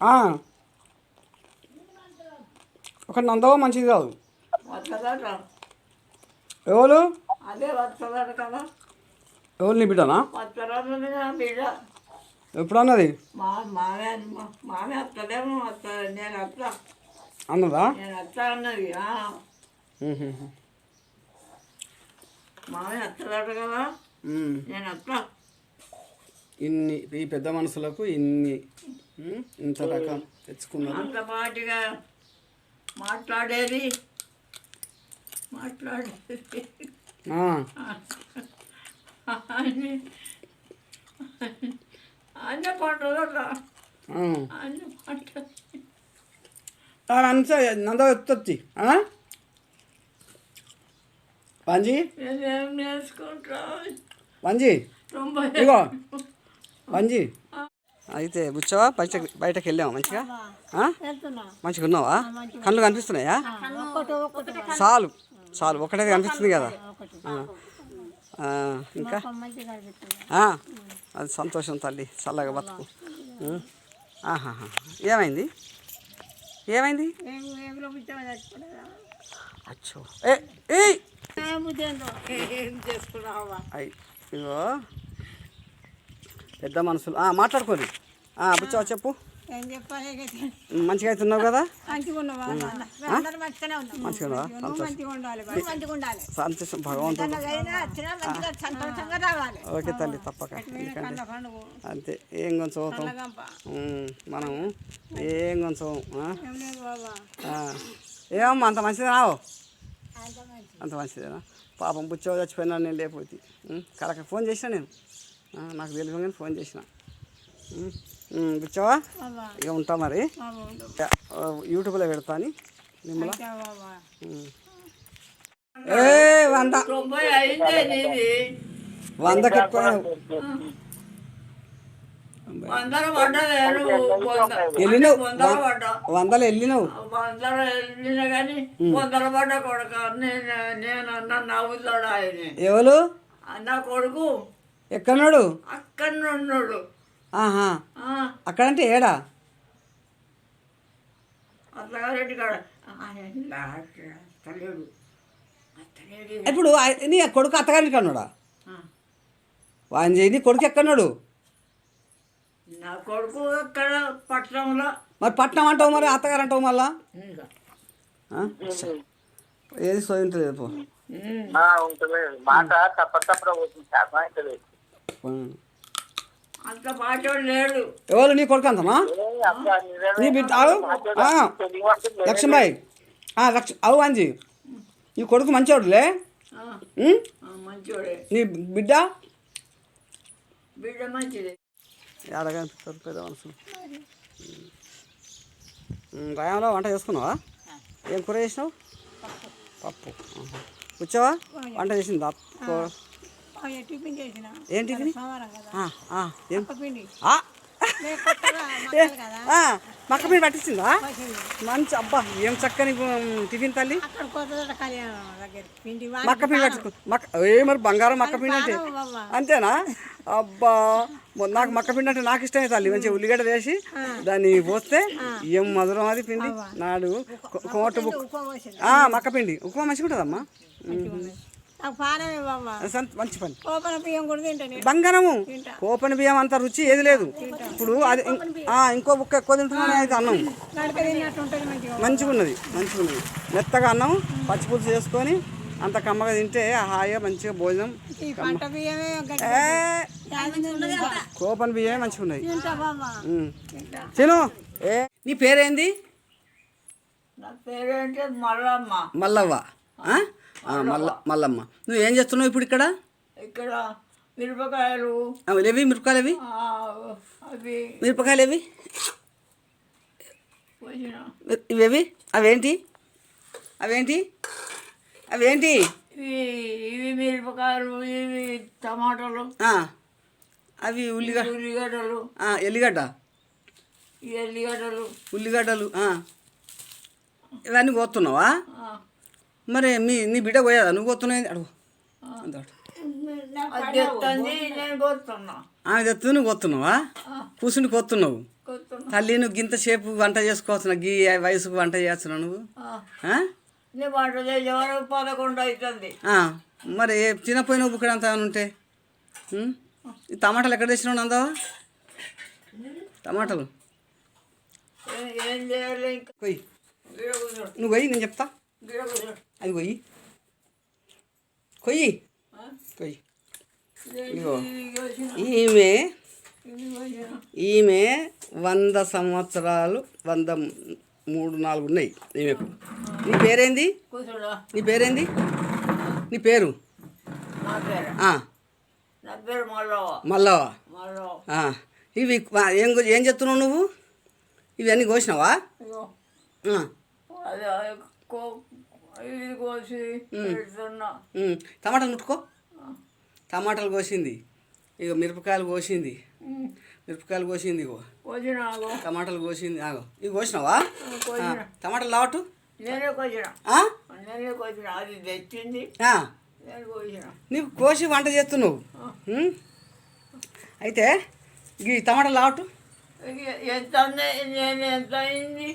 ఆ. ఒక నందవ మంచిది కాదు. ఎవరు? అదే వస్తుందట కదా. ఎవరు నీ బిడ్డనా? ఎప్పుడు అన్నది మా మామే అన్నదా? వస్తుందట కదా. నేను వస్తా ఇన్ని ఈ పెద్ద మనుషులకు ఇన్ని ఇంత రకం తెచ్చుకున్నారు. అంత మాట్లాడేది మాట్లాడేది. అన్ని ఆ. అన్ని అంత ఎత్తొచ్చి వంజీ వంజీ ఇగో. వంజీ? అయితే బుచ్చవా బయట బయటకు వెళ్ళావా మంచిగా? మంచిగా ఉన్నావా? కళ్ళు కనిపిస్తున్నాయా? చాలు చాలు. ఒకటే కనిపిస్తుంది కదా. ఇంకా? అది సంతోషం తల్లి చల్లగా బతుకు. ఆహాహా. ఏమైంది? ఏమైంది? అచ్చో. ఏ ఏయ్ ఏం చేసుకున్నావా అయ్ ఇగో పెద్ద మనుషులు మాట్లాడుకోరు. బుచ్చవా చెప్పు. మంచిగా అవుతున్నావు కదా? మంచిగా సంతోషం. భగవంతుడు. ఓకే తల్లి తప్పక. ఎందుకంటే అంతే. ఏం కొంచెం మనం ఏం కొంచెం. ఏమమ్మా అంత మంచిదేనావు అంత మంచిదేనా? పాపం బుచ్చో చచ్చిపోయినా నేను లేకపోతే. కరెక్ట్. ఫోన్ చేసిన నేను? నాకు తెలియదు కానీ ఫోన్ చేసిన. బుచ్చవా ఇక ఉంటా మరి. యూట్యూబ్లో పెడతా అని. మిమ్మల్ని ఏ వంద. వందకి ఎక్కువ వెళ్ళినావు. వందల వెళ్ళినావు. వందల వెళ్ళినా కానీ వందల పడ్డ కొడుక. నేను నేను అన్న నవ్వుతాడు ఆయన. ఎవరు? అన్న కొడుకు. ఎక్కడున్నాడు? అక్కడ ఉన్నాడు ఆహా. ఆ, అక్కడంటే ఏడా? అత్తగారెడ్డి కాడ. ఆయన అత్తలేడు. అత్తలేడు. ఇప్పుడు నీ కొడుకు అత్తగారికి అన్నాడా? ఆ, వాని చేయి నీ కొడుకు ఎక్కడున్నాడు? నా కొడుకు అక్కడ పట్టణంలో మరి పట్నం అంటావు మరి అత్తగారు అంటావు మళ్ళా? ఏది సోయి ఉంటుంది పో ఉమ్. ఆ, ఉంటుంది. మాట తప్ప తప్ప ఎవరు నీ కొడుకు అంతమా? నీ బిడ్డ లక్ష్మీబాయి లక్ష అవు అంజి. నీ కొడుకు మంచివాడులే ఆ, ఉం? ఆ, మంచోడే. నీ బిడ్డ? బిడ్డ మంచిది. రాయంలో వంట చేసుకున్నావా? ఏం కూర చేసినావు? పప్పు. వచ్చావా? వంట చేసింది? టిఫిన్ చేసిన? ఏం ఏం? పిండి. మక్క మీద పట్టించిందా. మంచి అబ్బా ఏం చక్కని టిఫిన్ తల్లి? పిండి మక్క పిండి పట్టుకో మక్క ఏ మరి బంగారం మక్క పిండి అంటే. అంతేనా? అబ్బా నాకు మక్క పిండి అంటే నాకు ఇష్టమే తల్లి. మంచిగా ఉల్లిగడ్డ వేసి దాన్ని పోస్తే ఏం మధురం అది పిండి? నాడు కోట బుక్ మక్క పిండి. ఉప్మా మంచిగా ఉంటుందమ్మా. నాకు పానమే బాబా అది సంత- మంచి పని. కోపన బియ్యం కూడా తింటాను బంగారము. కోపని బియ్యం అంత రుచి ఏది లేదు. ఇప్పుడు అది ఇం- ఆ, ఇంకో బుక్క ఎక్కువ తింటున్నాను అయితే అన్నం. నడక తిన్నట్టు ఉంటుంది మంచిగా. మంచిగా ఉన్నది మంచిగా ఉన్నది మెత్తగా అన్నం పచ్చి పులుసు చేసుకొని అంత కమ్మగా తింటే హాయిగా మంచిగా భోజనం ఈ పంట బియ్యమే గట్టి ఏ యాభై ఉన్నది కదా. కోపని బియ్యమే మంచిగా ఉన్నాయి తింటా. తిను ఏ నీ పేరేంది? నా పేరేంటి? మల్లమ్మ. మల్లవ్వ. ఆ? మల్ల మల్లమ్మ. నువ్వు ఏం చేస్తున్నావు ఇప్పుడు ఇక్కడ? ఇక్కడ మిరపకాయలు. అవి లేవి మిరపకాయలు ఏవి అవి. మిరపకాయలు ఏవి? ఇవేవి? అవేంటి? అవేంటి? అవేంటి? ఇవి మిరపకాయలు ఇవి టమాటాలు. అవి ఉల్లిగడ్డ. ఉల్లిగడ్డలు. ఎల్లిగడ్డ. ఎల్లిగడ్డలు. ఉల్లిగడ్డలు. ఇవన్నీ కోస్తున్నావా మరి మీ నీ బిడ్డ పోయేదా? నువ్వు కోస్తున్నావు అడుగు. అంత తెస్తుంది ఆమె తెత్తు నువ్వు కూర్చుని కోస్తున్నావు చేసుకొస్తున్నా తల్లి నువ్వు గింతసేపు వంట చేసుకోవచ్చు గీ వయసుకు వంట చేయొచ్చు నువ్వు? పదకొండు అవుతుంది మరి తినపోయిన ఉప్పు ఇక్కడ అంతా ఏమైనా ఉంటే? టమాటాలు ఎక్కడ తెచ్చినావు నందా? టమాటాలు? నువ్వు కొయ్యి నేను చెప్తా. అది కొయ్యి కొయ్యి? కొయ్యి వచ్చిన ఈమె ఈమె వంద సంవత్సరాలు వంద మూడు నాలుగు ఉన్నాయి. ఈమెకు నీ పేరేంది? నీ పేరేంది? నీ పేరు? మల్లవ ఇవి ఏం ఏం చెప్తున్నావు నువ్వు? ఇవన్నీ కోసినావా? ఇగో. ఇది కోసి పెడుతున్నా. టమాటాలు ముట్టుకో. టమాటాలు కోసింది. ఇక మిరపకాయలు కోసింది. మిరపకాయలు కోసింది ఇగో. టమాటాలు కోసింది. ఆగో. ఇవి కోసినావా? టమాటాలు లావటు నేనే కోసిన. అది తెచ్చింది. నీవు కోసి వంట చేస్తున్నావు? అయితే ఈ టమాటాలు లావటు ఎంత నేను ఎంత అయింది?